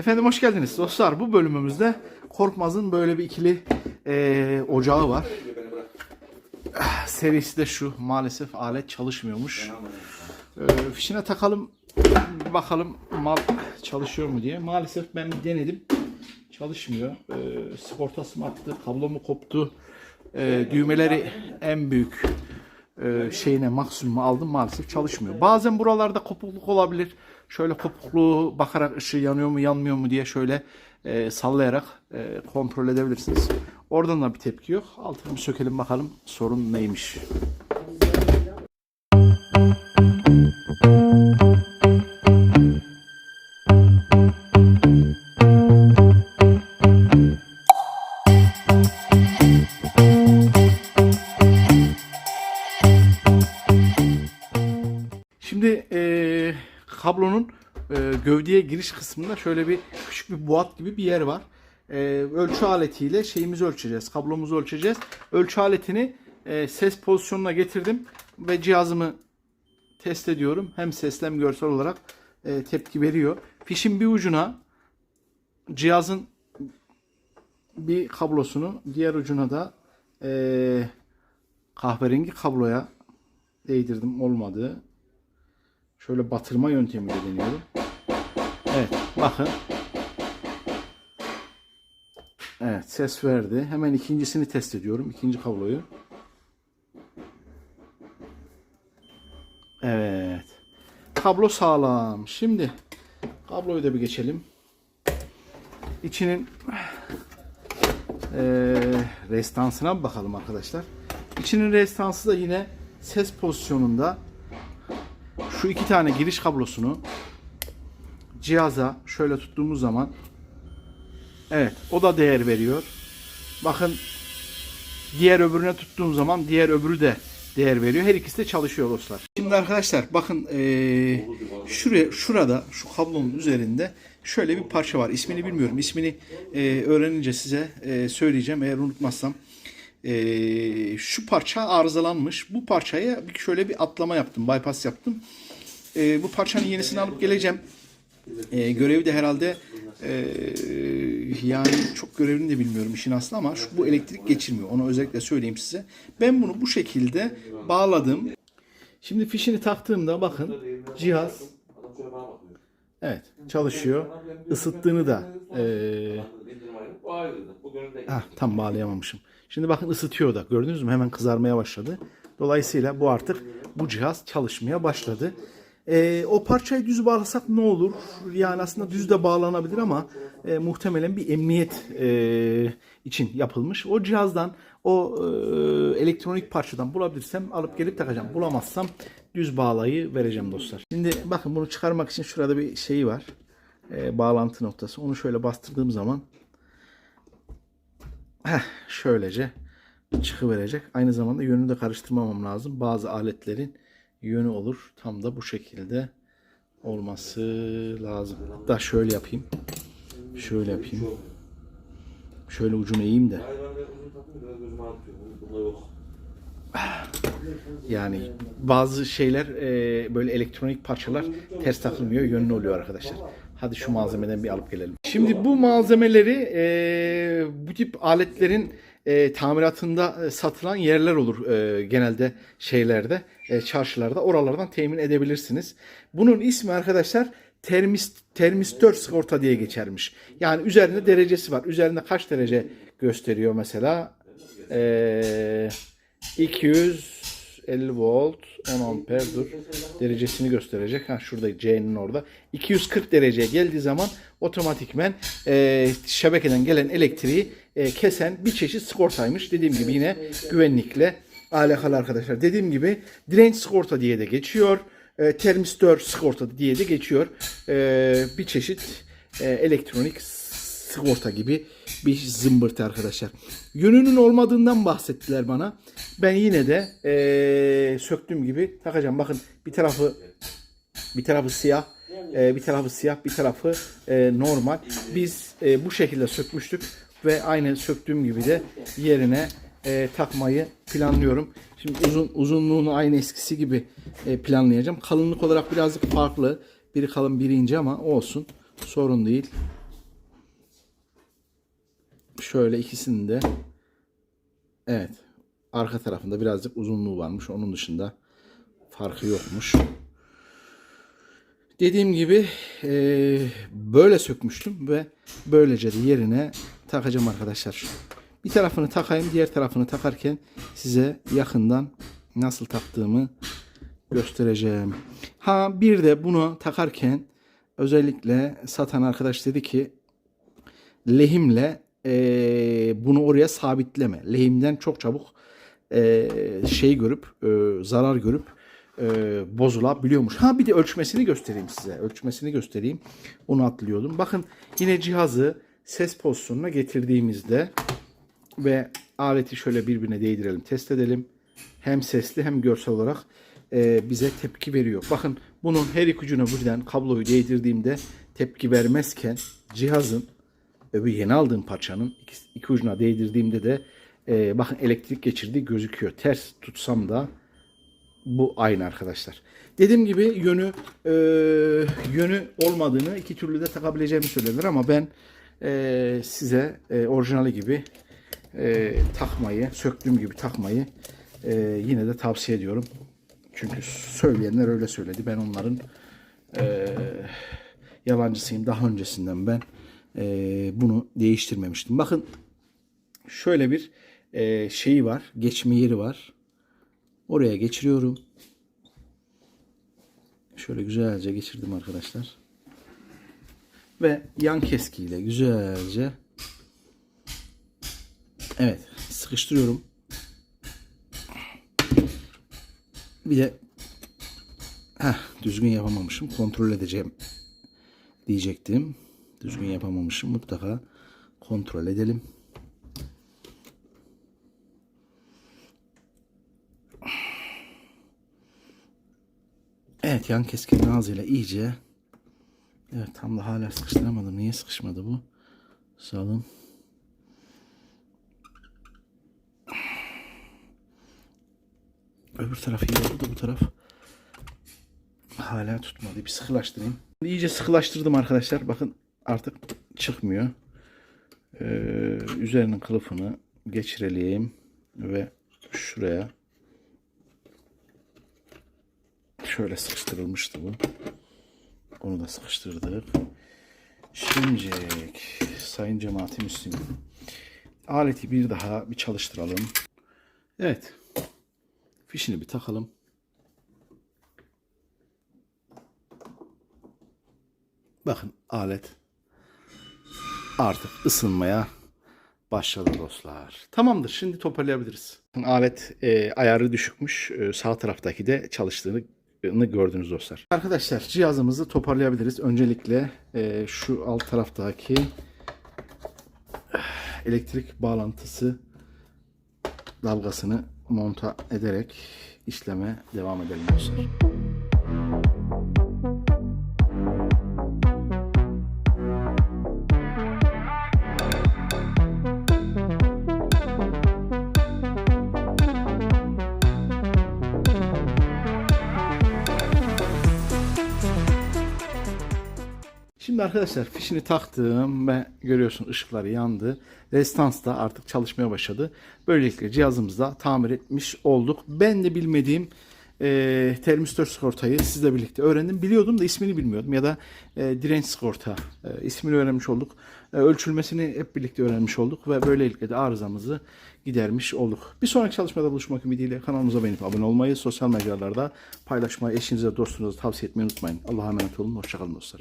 Efendim hoş geldiniz dostlar. Bu bölümümüzde Korkmaz'ın böyle bir ikili eee, ocağı var. Serisi de şu. Maalesef alet çalışmıyormuş. Eee, fişine takalım. Bakalım mal çalışıyor mu diye. Maalesef ben denedim. Çalışmıyor. Eee sigortası mı attı? Kablo koptu? Eee, düğmeleri en büyük e, şeyine maksimumu aldım maalesef çalışmıyor. Bazen buralarda kopukluk olabilir. Şöyle kopukluğu bakarak ışığı yanıyor mu yanmıyor mu diye şöyle e, sallayarak e, kontrol edebilirsiniz. Oradan da bir tepki yok. Altını sökelim bakalım sorun neymiş. Kablonun eee, gövdeye giriş kısmında şöyle bir küçük bir boğat gibi bir yer var. Eee, ölçü aletiyle şeyimizi ölçeceğiz, kablomuzu ölçeceğiz. Ölçü aletini eee, ses pozisyonuna getirdim ve cihazımı test ediyorum. Hem sesli hem görsel olarak eee, tepki veriyor. Fişin bir ucuna cihazın bir kablosunu, diğer ucuna da eee, kahverengi kabloya değdirdim. Olmadı. Şöyle batırma yöntemiyle deniyorum. Evet bakın. Evet ses verdi. Hemen ikincisini test ediyorum. İkinci kabloyu. Evet. Kablo sağlam. Şimdi kabloyu da bir geçelim. İçinin eee restansına bakalım arkadaşlar. İçinin restansı da yine ses pozisyonunda şu iki tane giriş kablosunu cihaza şöyle tuttuğumuz zaman evet o da değer veriyor. Bakın diğer öbürüne tuttuğum zaman diğer öbürü de değer veriyor. Her ikisi de çalışıyor dostlar. Şimdi arkadaşlar bakın eee, şuraya şurada şu kablonun üzerinde şöyle bir parça var. İsmini bilmiyorum. İsmini eee, öğrenince size eee, söyleyeceğim eğer unutmazsam. Eee, şu parça arızalanmış. Bu parçaya şöyle bir atlama yaptım. Bypass yaptım. Eee, bu parçanın yenisini alıp geleceğim. Eee, görevi de herhalde eee, yani çok görevini de bilmiyorum işin aslında ama şu, bu elektrik geçirmiyor. Onu özellikle söyleyeyim size. Ben bunu bu şekilde bağladım. Şimdi fişini taktığımda bakın cihaz evet çalışıyor. Isıttığını da eee Ah, tam bağlayamamışım. Şimdi bakın ısıtıyor da. Gördünüz mü? Hemen kızarmaya başladı. Dolayısıyla bu artık bu cihaz çalışmaya başladı. Ee, o parçayı düz bağlasak ne olur? Yani aslında düz de bağlanabilir ama e, muhtemelen bir emniyet e, için yapılmış. O cihazdan o e, elektronik parçadan bulabilirsem alıp gelip takacağım. Bulamazsam düz bağlayı vereceğim dostlar. Şimdi bakın bunu çıkarmak için şurada bir şey var. E, bağlantı noktası. Onu şöyle bastırdığım zaman Heh, şöylece çıkıverecek. Aynı zamanda yönünü de karıştırmamam lazım. Bazı aletlerin yönü olur. Tam da bu şekilde olması lazım. Hatta şöyle yapayım. Şöyle yapayım. Şöyle ucunu eğeyim de. Yani bazı şeyler e, böyle elektronik parçalar ters takılmıyor, yönlü oluyor arkadaşlar. Hadi şu malzemeden bir alıp gelelim. Şimdi bu malzemeleri e, bu tip aletlerin e, tamiratında e, satılan yerler olur e, genelde şeylerde, e, çarşılarda. Oralardan temin edebilirsiniz. Bunun ismi arkadaşlar termist, termistör sigorta diye geçermiş. Yani üzerinde derecesi var. Üzerinde kaç derece gösteriyor mesela? E, 200 50 volt 10 amper dur derecesini gösterecek. Ha şurada C'nin orada. 240 dereceye geldiği zaman otomatikmen e, şebekeden gelen elektriği e, kesen bir çeşit sigortaymış. Dediğim gibi yine güvenlikle alakalı arkadaşlar. Dediğim gibi direnç sigorta diye de geçiyor. E, termistör sigorta diye de geçiyor. E, bir çeşit e, elektronik sigorta gibi bir zımbırtı arkadaşlar. Yönünün olmadığından bahsettiler bana. Ben yine de eee, söktüğüm gibi takacağım. Bakın bir tarafı bir tarafı siyah, eee, bir tarafı siyah, bir tarafı eee, normal. Biz eee, bu şekilde sökmüştük ve aynı söktüğüm gibi de yerine eee, takmayı planlıyorum. Şimdi uzun uzunluğunu aynı eskisi gibi eee, planlayacağım. Kalınlık olarak birazcık farklı. Biri kalın, biri ince ama olsun. Sorun değil. Şöyle ikisinin de evet arka tarafında birazcık uzunluğu varmış. Onun dışında farkı yokmuş. Dediğim gibi eee, böyle sökmüştüm ve böylece de yerine takacağım arkadaşlar. Bir tarafını takayım, diğer tarafını takarken size yakından nasıl taktığımı göstereceğim. Ha bir de bunu takarken özellikle satan arkadaş dedi ki lehimle eee, bunu oraya sabitleme. Lehimden çok çabuk eee, şey görüp eee, zarar görüp eee, bozulabiliyormuş. Ha bir de ölçmesini göstereyim size. Ölçmesini göstereyim. Onu atlıyordum. Bakın yine cihazı ses pozisyonuna getirdiğimizde ve aleti şöyle birbirine değdirelim, test edelim. Hem sesli hem görsel olarak e, bize tepki veriyor. Bakın bunun her iki ucuna birden kabloyu değdirdiğimde tepki vermezken cihazın öbür yeni aldığım parçanın iki, iki ucuna değdirdiğimde de e, bakın elektrik geçirdiği gözüküyor. Ters tutsam da bu aynı arkadaşlar. Dediğim gibi yönü e, yönü olmadığını iki türlü de takabileceğimi söylediler ama ben e, size e, orijinali gibi e, takmayı, söktüğüm gibi takmayı e, yine de tavsiye ediyorum. Çünkü söyleyenler öyle söyledi. Ben onların e, yalancısıyım. Daha öncesinden ben e, bunu değiştirmemiştim. Bakın şöyle bir e, şeyi var. Geçme yeri var. Oraya geçiriyorum. Şöyle güzelce geçirdim arkadaşlar. Ve yan keskiyle güzelce Evet sıkıştırıyorum. Bir de heh, düzgün yapamamışım. Kontrol edeceğim diyecektim. Düzgün yapamamışım. Mutlaka kontrol edelim. Evet yan keskin ağzıyla iyice Evet tam da hala sıkıştıramadım. Niye sıkışmadı bu? Salın. Öbür taraf iyi oldu da bu taraf hala tutmadı. Bir sıkılaştırayım. İyice sıkılaştırdım arkadaşlar. Bakın artık çıkmıyor. Ee, üzerinin kılıfını geçirelim ve şuraya şöyle sıkıştırılmıştı bu. Onu da sıkıştırdık. Şimdi sayın cemaati müslümin aleti bir daha bir çalıştıralım. Evet. Fişini bir takalım. Bakın alet artık ısınmaya başladı dostlar. Tamamdır. Şimdi toparlayabiliriz. Alet e, ayarı düşükmüş. E, sağ taraftaki de çalıştığını gördünüz dostlar. Arkadaşlar cihazımızı toparlayabiliriz. Öncelikle e, şu alt taraftaki elektrik bağlantısı dalgasını monta ederek işleme devam edelim dostlar. Şimdi arkadaşlar fişini taktım ve görüyorsun ışıkları yandı. Restans da artık çalışmaya başladı. Böylelikle cihazımızda tamir etmiş olduk. Ben de bilmediğim e, termistör sigortayı sizle birlikte öğrendim. Biliyordum da ismini bilmiyordum ya da e, direnç sigorta e, ismini öğrenmiş olduk. E, ölçülmesini hep birlikte öğrenmiş olduk ve böylelikle de arızamızı gidermiş olduk. Bir sonraki çalışmada buluşmak ümidiyle kanalımıza beğenip abone olmayı, sosyal mecralarda paylaşmayı, eşinize, dostunuza tavsiye etmeyi unutmayın. Allah'a emanet olun. Hoşçakalın dostlar.